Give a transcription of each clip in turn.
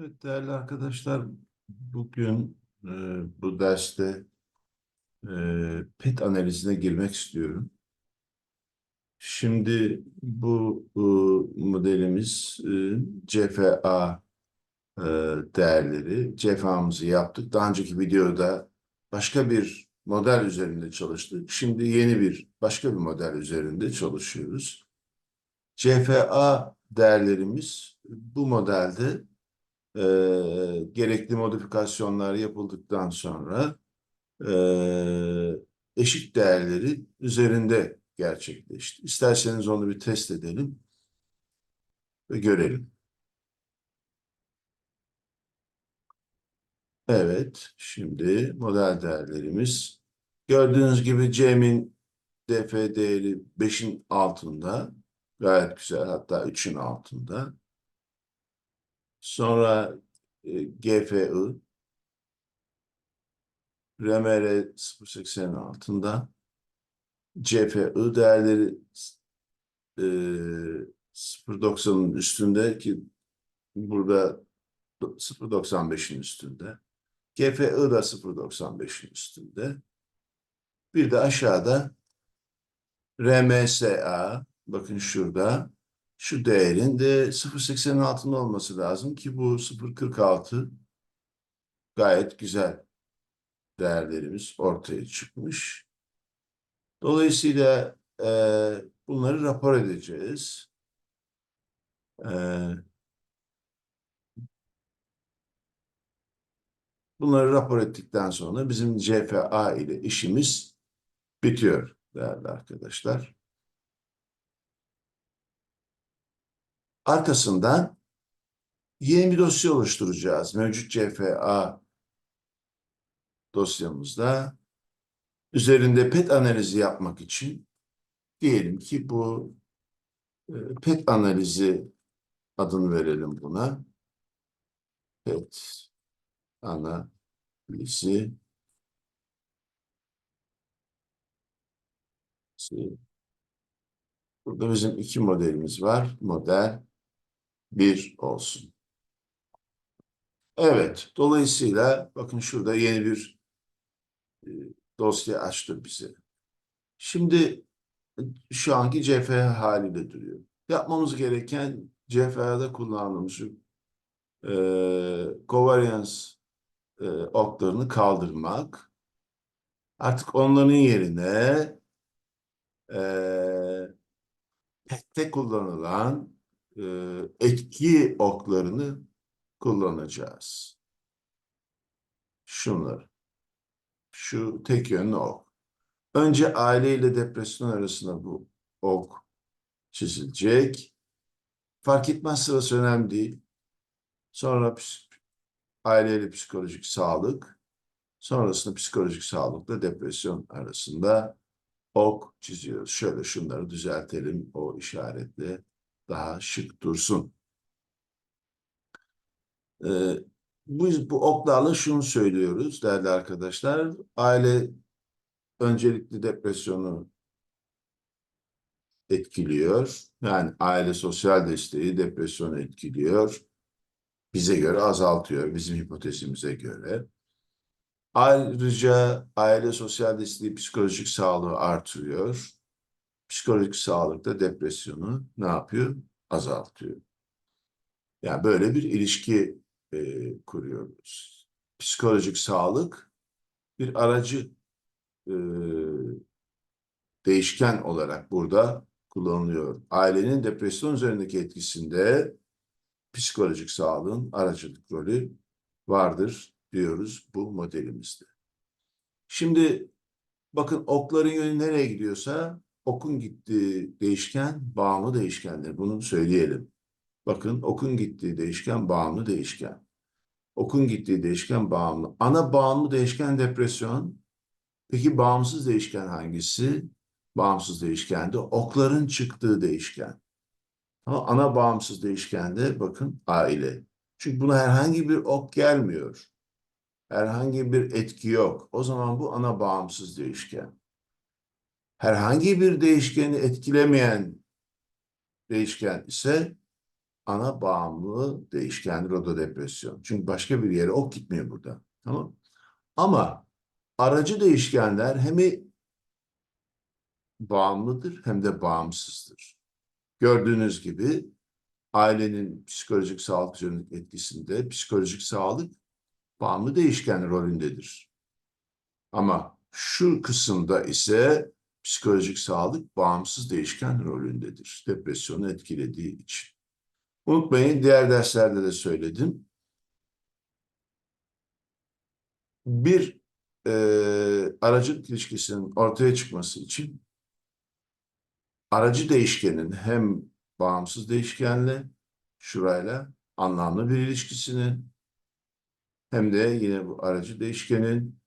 Evet değerli arkadaşlar, bugün e, bu derste e, PET analizine girmek istiyorum. Şimdi bu, bu modelimiz e, CFA e, değerleri. CFA'mızı yaptık. Daha önceki videoda başka bir model üzerinde çalıştık. Şimdi yeni bir başka bir model üzerinde çalışıyoruz. CFA değerlerimiz bu modelde e, gerekli modifikasyonlar yapıldıktan sonra e, eşik değerleri üzerinde gerçekleşti. İsterseniz onu bir test edelim ve görelim. Evet, şimdi model değerlerimiz. Gördüğünüz gibi Cem'in DF değeri 5'in altında. Gayet güzel, hatta 3'ün altında. Sonra e, GFI RMR 0.80'in altında CFI değerleri e, 0.90'ın üstünde ki burada 0.95'in üstünde. GFI da 0.95'in üstünde. Bir de aşağıda RMSA bakın şurada şu değerin de 0.80'in altında olması lazım ki bu 0.46 gayet güzel değerlerimiz ortaya çıkmış. Dolayısıyla e, bunları rapor edeceğiz. E, bunları rapor ettikten sonra bizim CFA ile işimiz bitiyor değerli arkadaşlar. Arkasından yeni bir dosya oluşturacağız. Mevcut CFA dosyamızda üzerinde PET analizi yapmak için diyelim ki bu e, PET analizi adını verelim buna. PET analizi Burada bizim iki modelimiz var. Model bir olsun. Evet, dolayısıyla bakın şurada yeni bir e, dosya açtı bize. Şimdi şu anki CF haliyle duruyor. Yapmamız gereken CFA'da kullandığımız e, covariance e, oklarını kaldırmak. Artık onların yerine e, PET'te kullanılan e, etki oklarını kullanacağız. Şunları. Şu tek yönlü ok. Önce aile ile depresyon arasında bu ok çizilecek. Fark etmez sırası önemli değil. Sonra aileyle psikolojik sağlık. Sonrasında psikolojik sağlıkla depresyon arasında ok çiziyoruz. Şöyle şunları düzeltelim o işaretle daha şık dursun. Ee, biz bu oklarla şunu söylüyoruz değerli arkadaşlar. Aile öncelikli depresyonu etkiliyor. Yani aile sosyal desteği depresyonu etkiliyor. Bize göre azaltıyor, bizim hipotezimize göre. Ayrıca aile sosyal desteği psikolojik sağlığı artırıyor. Psikolojik sağlık da depresyonu ne yapıyor? Azaltıyor. Yani böyle bir ilişki e, kuruyoruz. Psikolojik sağlık bir aracı e, değişken olarak burada kullanılıyor. Ailenin depresyon üzerindeki etkisinde psikolojik sağlığın aracılık rolü vardır diyoruz bu modelimizde. Şimdi bakın okların yönü nereye gidiyorsa okun gittiği değişken bağımlı değişkendir. Bunu söyleyelim. Bakın okun gittiği değişken bağımlı değişken. Okun gittiği değişken bağımlı. Ana bağımlı değişken depresyon. Peki bağımsız değişken hangisi? Bağımsız değişken de okların çıktığı değişken. Ama ana bağımsız değişken de bakın aile. Çünkü buna herhangi bir ok gelmiyor. Herhangi bir etki yok. O zaman bu ana bağımsız değişken. Herhangi bir değişkeni etkilemeyen değişken ise ana bağımlı değişken rododepresyon. Çünkü başka bir yere ok gitmiyor burada. Tamam. Ama aracı değişkenler hem bağımlıdır hem de bağımsızdır. Gördüğünüz gibi ailenin psikolojik sağlık üzerindeki etkisinde psikolojik sağlık bağımlı değişken rolündedir. Ama şu kısımda ise psikolojik sağlık bağımsız değişken rolündedir. Depresyonu etkilediği için. Unutmayın diğer derslerde de söyledim. Bir e, aracılık ilişkisinin ortaya çıkması için aracı değişkenin hem bağımsız değişkenle şurayla anlamlı bir ilişkisinin hem de yine bu aracı değişkenin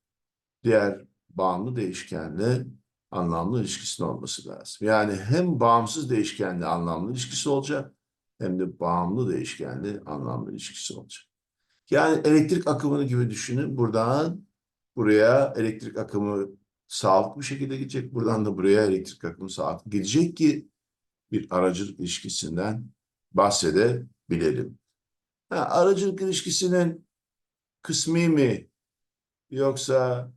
diğer bağımlı değişkenle anlamlı ilişkisinin olması lazım. Yani hem bağımsız değişkenle anlamlı ilişkisi olacak hem de bağımlı değişkenle anlamlı ilişkisi olacak. Yani elektrik akımını gibi düşünün. Buradan buraya elektrik akımı sağlıklı bir şekilde gidecek. Buradan da buraya elektrik akımı sağlıklı gidecek ki bir aracılık ilişkisinden bahsedebilelim. Ha, aracılık ilişkisinin kısmi mi yoksa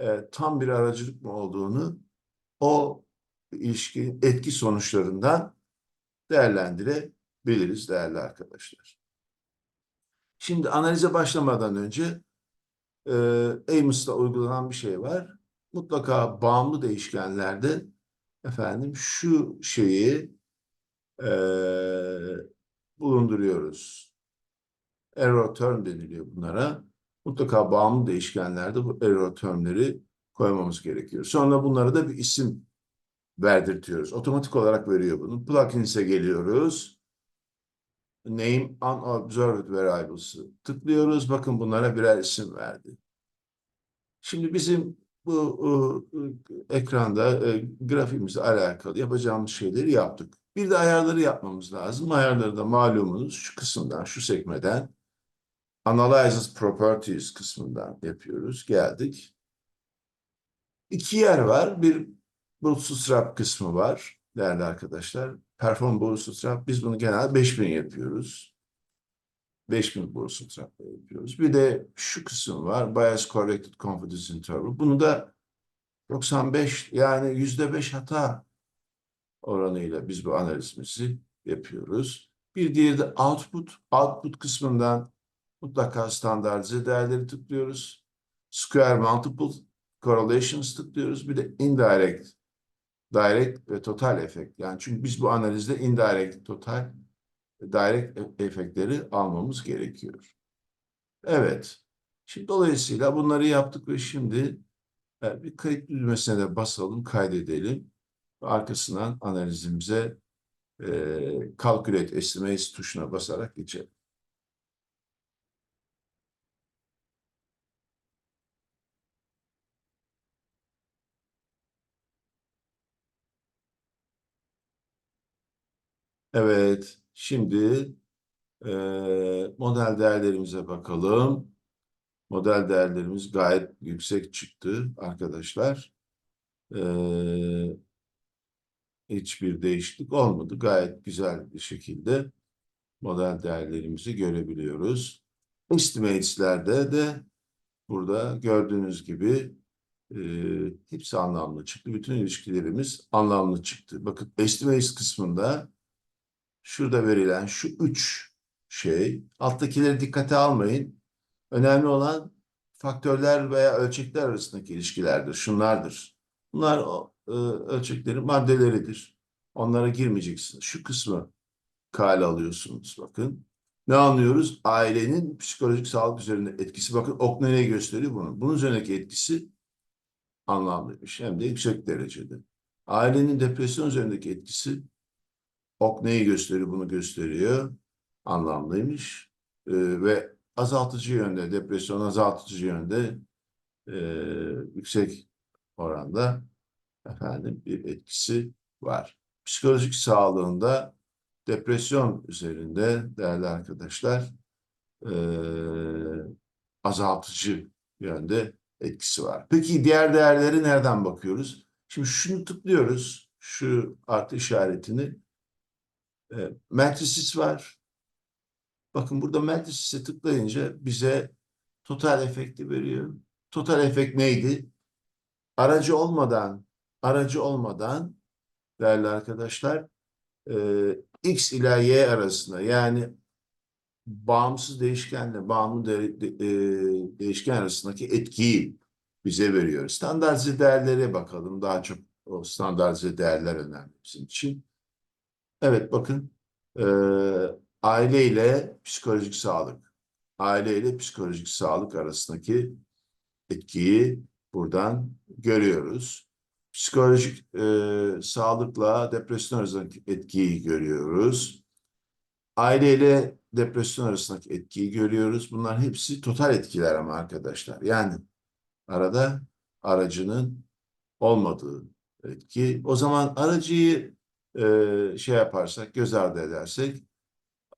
e, tam bir aracılık mı olduğunu o ilişki etki sonuçlarından değerlendirebiliriz değerli arkadaşlar. Şimdi analize başlamadan önce e, Amos'ta uygulanan bir şey var. Mutlaka bağımlı değişkenlerde efendim şu şeyi e, bulunduruyoruz. Error term deniliyor bunlara. Mutlaka bağımlı değişkenlerde bu error termleri koymamız gerekiyor. Sonra bunlara da bir isim verdirtiyoruz. Otomatik olarak veriyor bunu. Plugins'e geliyoruz. Name unobserved variables'ı tıklıyoruz. Bakın bunlara birer isim verdi. Şimdi bizim bu e, ekranda e, grafiğimizle alakalı yapacağımız şeyleri yaptık. Bir de ayarları yapmamız lazım. Ayarları da malumunuz şu kısımdan, şu sekmeden Analyzes Properties kısmından yapıyoruz. Geldik. İki yer var. Bir bootstrap kısmı var değerli arkadaşlar. Perform bootstrap biz bunu genelde 5000 yapıyoruz. 5000 bootstrap yapıyoruz. Bir de şu kısım var. Bias Corrected Confidence Interval. Bunu da 95 yani yüzde beş hata oranıyla biz bu analizimizi yapıyoruz. Bir diğeri de output. Output kısmından mutlaka standartize değerleri tıklıyoruz. Square Multiple Correlations tıklıyoruz. Bir de indirect, direct ve total efekt. Yani çünkü biz bu analizde indirect, total, direct efektleri almamız gerekiyor. Evet. Şimdi dolayısıyla bunları yaptık ve şimdi e, bir kayıt düğmesine de basalım, kaydedelim. Arkasından analizimize e, Calculate Estimates tuşuna basarak geçelim. Evet, şimdi e, model değerlerimize bakalım. Model değerlerimiz gayet yüksek çıktı arkadaşlar. E, hiçbir değişiklik olmadı. Gayet güzel bir şekilde model değerlerimizi görebiliyoruz. Estimates'lerde de burada gördüğünüz gibi e, hepsi anlamlı çıktı. Bütün ilişkilerimiz anlamlı çıktı. Bakın estimates kısmında şurada verilen şu üç şey, alttakileri dikkate almayın. Önemli olan faktörler veya ölçekler arasındaki ilişkilerdir, şunlardır. Bunlar e, ölçeklerin maddeleridir. Onlara girmeyeceksiniz. Şu kısmı kale alıyorsunuz bakın. Ne anlıyoruz? Ailenin psikolojik sağlık üzerinde etkisi. Bakın ok nereye gösteriyor bunu? Bunun üzerindeki etkisi anlamlıymış. Hem de yüksek derecede. Ailenin depresyon üzerindeki etkisi Ok neyi gösteriyor? Bunu gösteriyor. Anlamlıymış. Ee, ve azaltıcı yönde, depresyon azaltıcı yönde e, yüksek oranda efendim bir etkisi var. Psikolojik sağlığında depresyon üzerinde değerli arkadaşlar e, azaltıcı yönde etkisi var. Peki diğer değerleri nereden bakıyoruz? Şimdi şunu tıklıyoruz. Şu artı işaretini e, var. Bakın burada Matris'e tıklayınca bize total efekti veriyor. Total efekt neydi? Aracı olmadan, aracı olmadan değerli arkadaşlar e, x ile y arasında yani bağımsız değişkenle bağımlı de- de- e, değişken arasındaki etkiyi bize veriyor. Standartize değerlere bakalım. Daha çok o standartize değerler önemli bizim için. Evet bakın e, aile ile psikolojik sağlık. Aile ile psikolojik sağlık arasındaki etkiyi buradan görüyoruz. Psikolojik e, sağlıkla depresyon arasındaki etkiyi görüyoruz. Aile ile depresyon arasındaki etkiyi görüyoruz. Bunların hepsi total etkiler ama arkadaşlar. Yani arada aracının olmadığı etki. O zaman aracıyı şey yaparsak, göz ardı edersek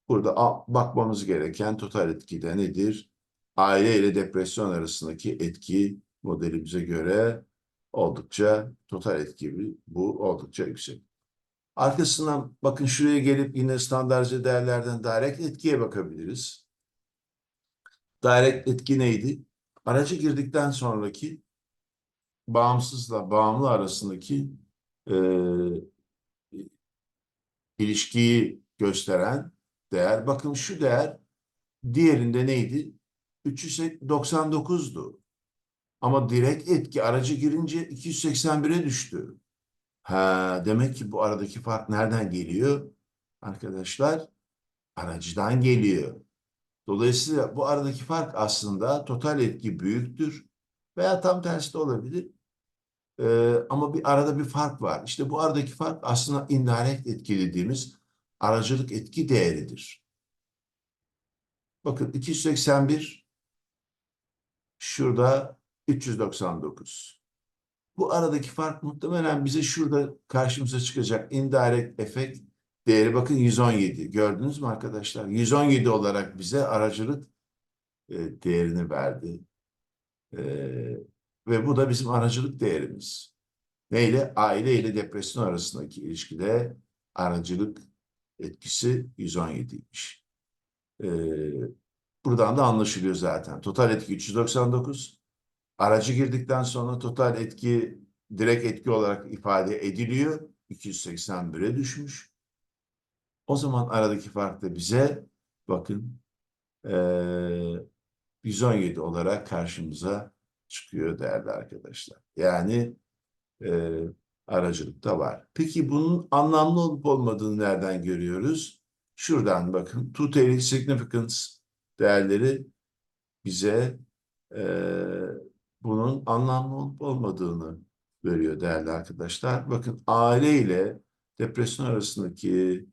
burada bakmamız gereken total etki de nedir? Aile ile depresyon arasındaki etki modelimize göre oldukça total etki bu oldukça yüksek. Arkasından bakın şuraya gelip yine standartize değerlerden direkt etkiye bakabiliriz. Direkt etki neydi? Aracı girdikten sonraki bağımsızla bağımlı arasındaki e, ilişkiyi gösteren değer. Bakın şu değer diğerinde neydi? 399'du. Ama direkt etki aracı girince 281'e düştü. Ha, demek ki bu aradaki fark nereden geliyor? Arkadaşlar aracıdan geliyor. Dolayısıyla bu aradaki fark aslında total etki büyüktür veya tam tersi de olabilir. Ee, ama bir arada bir fark var. İşte bu aradaki fark aslında indirekt etki dediğimiz aracılık etki değeridir. Bakın 281 şurada 399. Bu aradaki fark muhtemelen bize şurada karşımıza çıkacak indirect efekt değeri bakın 117. Gördünüz mü arkadaşlar? 117 olarak bize aracılık e, değerini verdi. E, ve bu da bizim aracılık değerimiz. Neyle? Aile ile depresyon arasındaki ilişkide aracılık etkisi 117'ymiş. E, buradan da anlaşılıyor zaten. Total etki 399. Aracı girdikten sonra total etki direkt etki olarak ifade ediliyor. 281'e düşmüş. O zaman aradaki fark da bize bakın eee 117 olarak karşımıza çıkıyor değerli arkadaşlar. Yani eee aracılıkta var. Peki bunun anlamlı olup olmadığını nereden görüyoruz? Şuradan bakın. Two-tailed significance değerleri bize eee bunun anlamlı olup olmadığını veriyor değerli arkadaşlar. Bakın aile ile depresyon arasındaki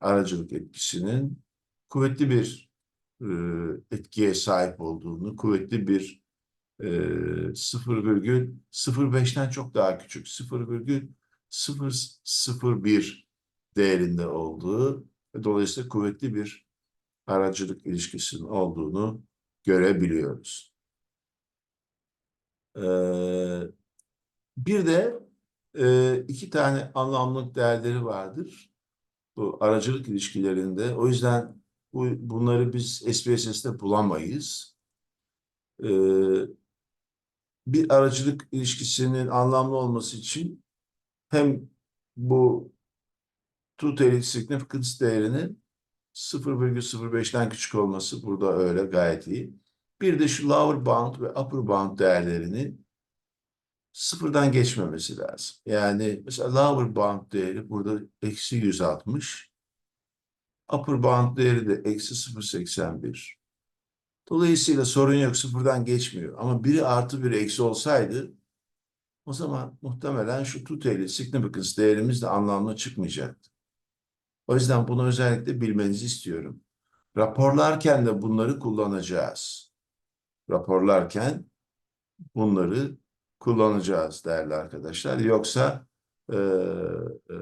aracılık etkisinin kuvvetli bir e, etkiye sahip olduğunu, kuvvetli bir e, 0,05'ten çok daha küçük 0,001 değerinde olduğu ve dolayısıyla kuvvetli bir aracılık ilişkisinin olduğunu görebiliyoruz. Bir de iki tane anlamlık değerleri vardır bu aracılık ilişkilerinde. O yüzden bu, bunları biz SPSS'te bulamayız. Bir aracılık ilişkisinin anlamlı olması için hem bu two-tailed significance değerinin 0,05'ten küçük olması burada öyle gayet iyi. Bir de şu lower bound ve upper bound değerlerinin sıfırdan geçmemesi lazım. Yani mesela lower bound değeri burada eksi 160. Upper bound değeri de eksi 0.81. Dolayısıyla sorun yok sıfırdan geçmiyor. Ama biri artı biri eksi olsaydı o zaman muhtemelen şu two-tailed significance değerimiz de anlamlı çıkmayacaktı. O yüzden bunu özellikle bilmenizi istiyorum. Raporlarken de bunları kullanacağız. Raporlarken bunları kullanacağız değerli arkadaşlar. Yoksa e, e,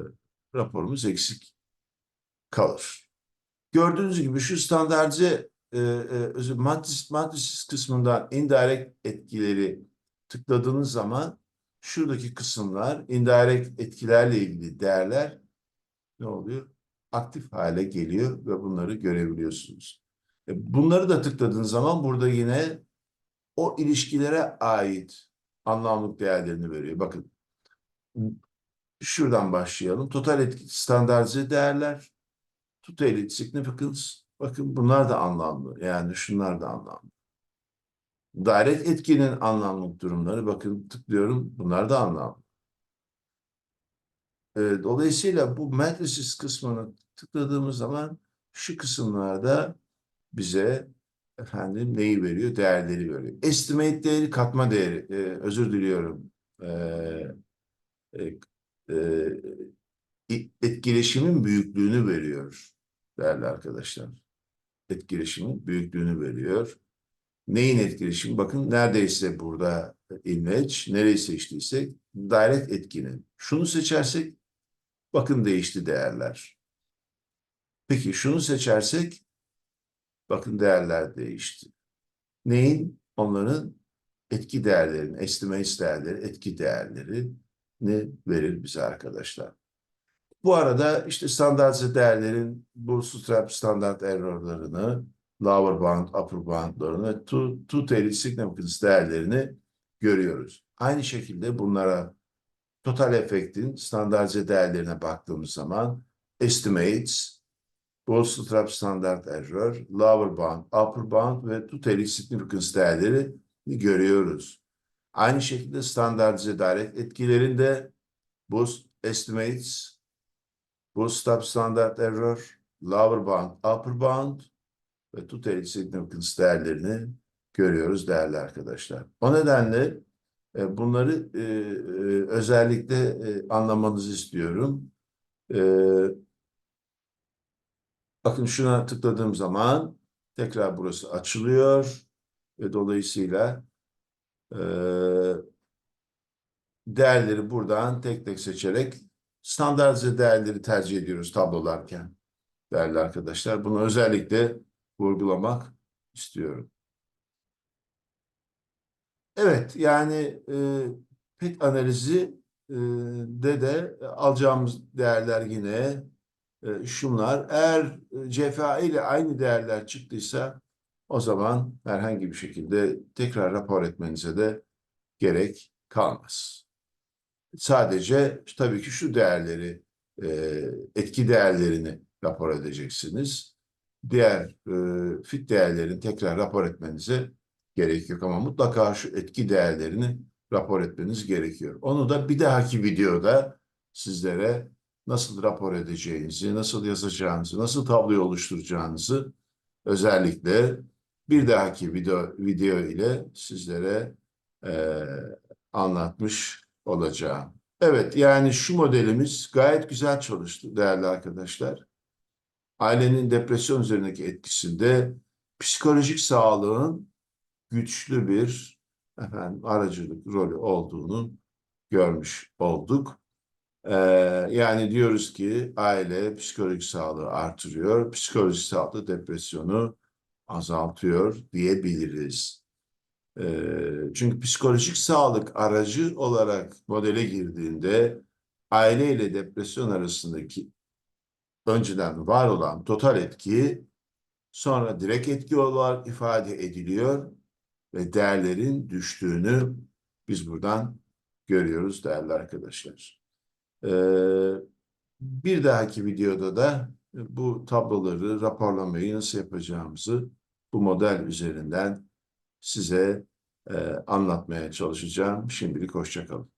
raporumuz eksik kalır. Gördüğünüz gibi şu standartize e, e, matris, matris kısmından indirect etkileri tıkladığınız zaman şuradaki kısımlar indirect etkilerle ilgili değerler ne oluyor? aktif hale geliyor ve bunları görebiliyorsunuz. E, Bunları da tıkladığınız zaman burada yine o ilişkilere ait anlamlık değerlerini veriyor. Bakın şuradan başlayalım. Total etki standartize değerler, total significance. Bakın bunlar da anlamlı. Yani şunlar da anlamlı. Direct etkinin anlamlık durumları. Bakın tıklıyorum. Bunlar da anlamlı. E, Dolayısıyla bu matrices kısmını tıkladığımız zaman şu kısımlarda bize efendim neyi veriyor? Değerleri veriyor. Estimate değeri katma değeri. E, özür diliyorum. E, e, e, etkileşimin büyüklüğünü veriyor değerli arkadaşlar. Etkileşimin büyüklüğünü veriyor. Neyin etkileşimi? Bakın neredeyse burada image, nereyi seçtiysek direct etkinin. Şunu seçersek bakın değişti değerler. Peki şunu seçersek bakın değerler değişti. Neyin? Onların etki değerlerinin, estimates değerleri, etki değerleri ne verir bize arkadaşlar. Bu arada işte standartize değerlerin bootstrap standart errorlarını, lower bound, upper boundlarını, two, two tailed significance değerlerini görüyoruz. Aynı şekilde bunlara total efektin standartize değerlerine baktığımız zaman estimates, bootstrap standart error, lower bound, upper bound ve two tailed significance değerleri görüyoruz. Aynı şekilde standartize direct etkilerinde boost estimates, bootstrap standard error, lower bound, upper bound ve total significance değerlerini görüyoruz değerli arkadaşlar. O nedenle e, bunları e, e, özellikle e, anlamanızı istiyorum. E, bakın şuna tıkladığım zaman tekrar burası açılıyor ve dolayısıyla e, değerleri buradan tek tek seçerek standartize değerleri tercih ediyoruz tablolarken değerli arkadaşlar. Bunu özellikle vurgulamak istiyorum. Evet yani e, pet analizi e, de de alacağımız değerler yine e, şunlar. Eğer CFA ile aynı değerler çıktıysa o zaman herhangi bir şekilde tekrar rapor etmenize de gerek kalmaz. Sadece tabii ki şu değerleri, e, etki değerlerini rapor edeceksiniz. Diğer e, fit değerlerini tekrar rapor etmenize gerek yok ama mutlaka şu etki değerlerini rapor etmeniz gerekiyor. Onu da bir dahaki videoda sizlere nasıl rapor edeceğinizi, nasıl yazacağınızı, nasıl tabloyu oluşturacağınızı özellikle bir dahaki video, video ile sizlere e, anlatmış olacağım. Evet yani şu modelimiz gayet güzel çalıştı değerli arkadaşlar. Ailenin depresyon üzerindeki etkisinde psikolojik sağlığın güçlü bir efendim, aracılık rolü olduğunu görmüş olduk. Ee, yani diyoruz ki aile psikolojik sağlığı artırıyor, psikolojik sağlığı depresyonu azaltıyor diyebiliriz. Çünkü psikolojik sağlık aracı olarak modele girdiğinde aile ile depresyon arasındaki önceden var olan total etki sonra direkt etki olarak ifade ediliyor ve değerlerin düştüğünü biz buradan görüyoruz değerli arkadaşlar. Bir dahaki videoda da bu tabloları raporlamayı nasıl yapacağımızı bu model üzerinden size e, anlatmaya çalışacağım. Şimdilik hoşçakalın.